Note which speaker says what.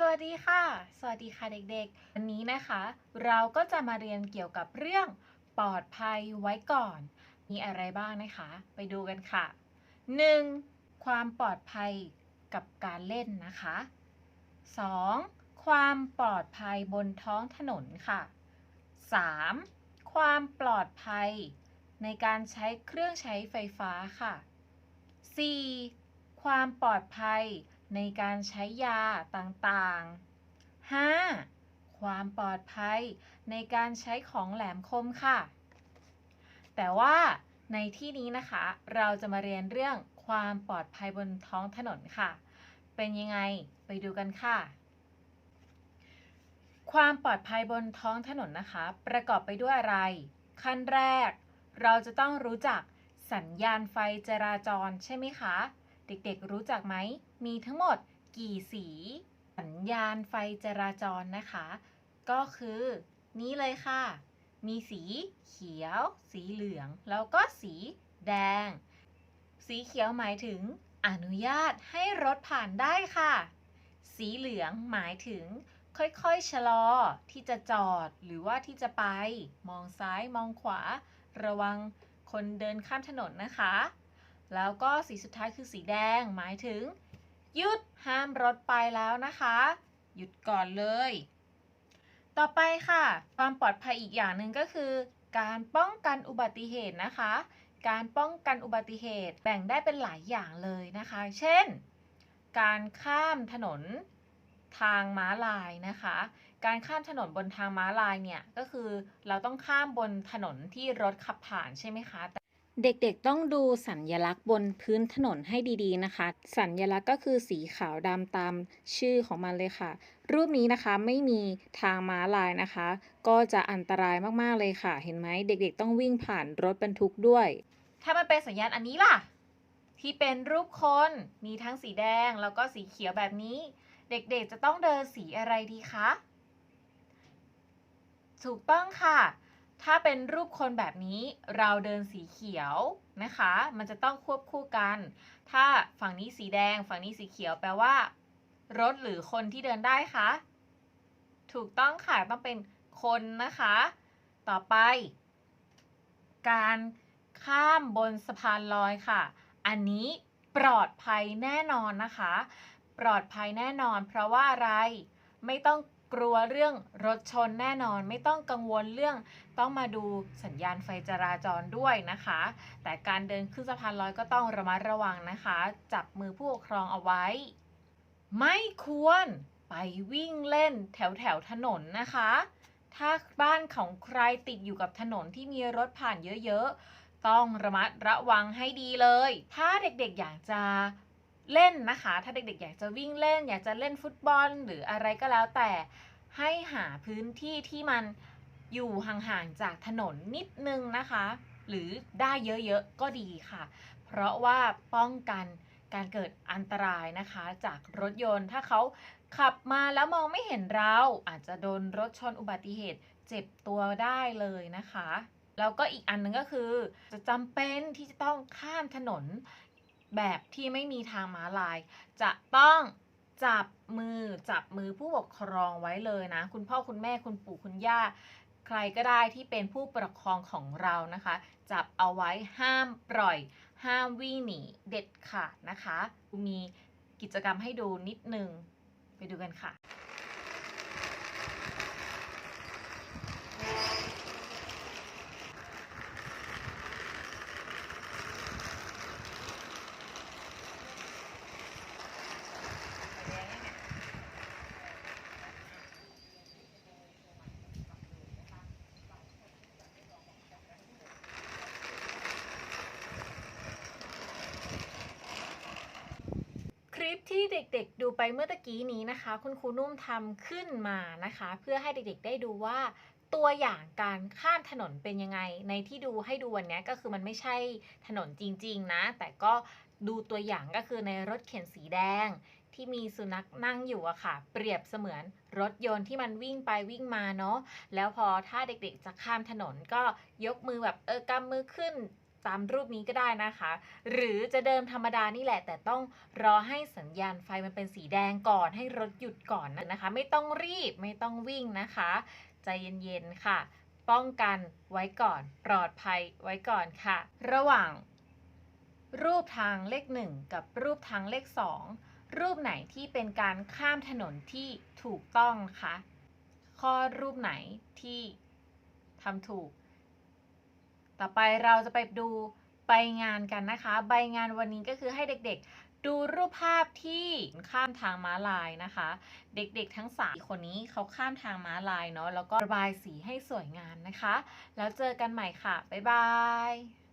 Speaker 1: สวัสดีค่ะ สวัสดีค่ะเด็กๆ วันนี้นะคะ เราก็จะมาเรียนเกี่ยวกับเรื่องปลอดภัยไว้ก่อน มีอะไรบ้างนะคะ ไปดูกันค่ะ 1. ความปลอดภัยกับการเล่นนะคะ 2. ความปลอดภัยบนท้องถนนค่ะ 3. ความปลอดภัยในการใช้เครื่องใช้ไฟฟ้าค่ะ 4. ความปลอดภัย ในการใช้ยาต่างๆ 5. ความปลอดภัยในการใช้ของแหลมคมค่ะ แต่ว่าในที่นี้นะคะ เราจะมาเรียนเรื่องความปลอดภัยบนท้องถนนค่ะ เป็นยังไงไปดูกันค่ะ ความปลอดภัยบนท้องถนนนะคะ ประกอบไปด้วยอะไร ขั้นแรก เราจะต้องรู้จักสัญญาณไฟจราจรใช่ไหมคะ เด็กๆรู้จักไหม มีทั้งหมดกี่สี สัญญาณไฟจราจรนะคะ ก็คือนี้เลยค่ะ มีสีเขียว สีเหลือง แล้วก็สีแดง สีเขียวหมายถึงอนุญาตให้รถผ่านได้ค่ะ สีเหลืองหมายถึงค่อยๆ ชะลอที่จะจอดหรือว่าที่จะไป มองซ้ายมองขวา ระวังคนเดินข้ามถนนนะคะ แล้วก็สีสุดท้ายคือสีแดง หมายถึง หยุดห้ามรถไปแล้วนะคะ หยุดก่อนเลย ต่อไปค่ะ ความปลอดภัยอีกอย่างหนึ่งก็คือ การป้องกันอุบัติเหตุนะคะ การป้องกันอุบัติเหตุแบ่งได้เป็นหลายอย่างเลยนะคะ เช่น การข้ามถนนทางม้าลายนะคะ การข้ามถนนบนทางม้าลายเนี่ยก็คือเราต้องข้ามบนถนนที่รถขับผ่านใช่ไหมคะ เด็กๆต้องดูสัญญลักษณ์บนพื้นถนนให้ดีๆนะคะ สัญญลักษณ์ก็คือสีขาวดำตามชื่อของมันเลยค่ะ รูปนี้นะคะไม่มีทางม้าลายนะคะ ก็จะอันตรายมากๆเลยค่ะ เห็นไหมเด็กๆต้องวิ่งผ่านรถบรรทุกด้วย ถ้ามันเป็นสัญญาณอันนี้ล่ะ ที่เป็นรูปคนมีทั้งสีแดงแล้วก็สีเขียวแบบนี้ เด็กๆจะต้องเดินสีอะไรดีคะถูกต้องค่ะ ถ้าเป็นรูปคนแบบนี้เราเดินสีเขียวนะคะ มันจะต้องควบคู่กัน ถ้าฝั่งนี้สีแดง ฝั่งนี้สีเขียวแปลว่า รถหรือคนที่เดินได้คะถูกต้องค่ะต้องเป็นคนนะคะ ต่อไป การข้ามบนสะพานลอยค่ะ อันนี้ปลอดภัยแน่นอนนะคะ ปลอดภัยแน่นอน เพราะว่าอะไรไม่ต้อง กลัวเรื่องรถชนแน่นอนไม่ต้องกังวลเรื่องต้องมาดูสัญญาณไฟจราจรด้วยนะคะ แต่การเดินขึ้นสะพานลอยก็ต้องระมัดระวังนะคะ จับมือผู้ปกครองเอาไว้ ไม่ควรไปวิ่งเล่นแถวแถวถนนนะคะ ถ้าบ้านของใครติดอยู่กับถนนที่มีรถผ่านเยอะๆ ต้องระมัดระวังให้ดีเลย ถ้าเด็กๆอยากจะ เล่นนะคะ ถ้าเด็กๆ อยากจะวิ่งเล่น อยากจะเล่นฟุตบอล หรืออะไรก็แล้วแต่ให้หาพื้นที่ที่มันอยู่ห่างๆ จากถนนนิดนึงนะคะ หรือได้เยอะๆ ก็ดีค่ะ เพราะว่าป้องกันการเกิดอันตรายนะคะ จากรถยนต์ถ้าเขาขับมาแล้วมองไม่เห็นเรา อาจจะโดนรถชนอุบัติเหตุเจ็บตัวได้เลยนะคะ แล้วก็อีกอันหนึงก็คือ จะจำเป็นที่จะต้องข้ามถนน แบบที่ไม่มีทางม้าลาย จะต้องจับมือจับมือผู้ปกครองไว้เลยนะ คุณพ่อคุณแม่คุณปู่คุณย่า ใครก็ได้ที่เป็นผู้ปกครองของเรานะคะ จับเอาไว้ห้ามปล่อย ห้ามวิ่งหนีเด็ดขาดนะคะ มีกิจกรรมให้ดูนิดนึง ไปดูกันค่ะ ที่เด็กๆดูไปเมื่อตะกี้นี้นะคะ คุณครูนุ่มทำขึ้นมานะคะ เพื่อให้เด็กๆได้ดูว่าตัวอย่างการข้ามถนนเป็นยังไง ในที่ดูให้ดูวันนี้ก็คือมันไม่ใช่ถนนจริง ๆ นะ แต่ก็ดูตัวอย่างก็คือในรถเข็นสีแดง ที่มีสุนัขนั่งอยู่อะค่ะ เปรียบเสมือนรถยนต์ที่มันวิ่งไปวิ่งมาเนาะแล้วพอถ้าเด็กๆจะข้ามถนนก็ยกมือแบบเออกำมือขึ้น ตามรูปนี้ก็ได้นะคะ หรือจะเดินธรรมดานี่แหละ แต่ต้องรอให้สัญญาณไฟมันเป็นสีแดงก่อนให้รถหยุดก่อนนะคะ ไม่ต้องรีบไม่ต้องวิ่งนะคะ ใจเย็นๆค่ะ ป้องกันไว้ก่อนปลอดภัยไว้ก่อนค่ะ ระหว่างรูปทางเลขหนึ่งกับรูปทางเลขสองรูปไหนที่เป็นการข้ามถนนที่ถูกต้องคะข้อรูปไหนที่ทำถูก ต่อไปเราจะไปดูใบงานกันนะคะ ใบงานวันนี้ก็คือให้เด็กๆ ดูรูปภาพที่ข้ามทางม้าลายนะคะ เด็กๆทั้งสามคนนี้เขาข้ามทางม้าลายเนาะแล้วก็ระบายสีให้สวยงามนะคะ แล้วเจอกันใหม่ค่ะ บ๊ายบาย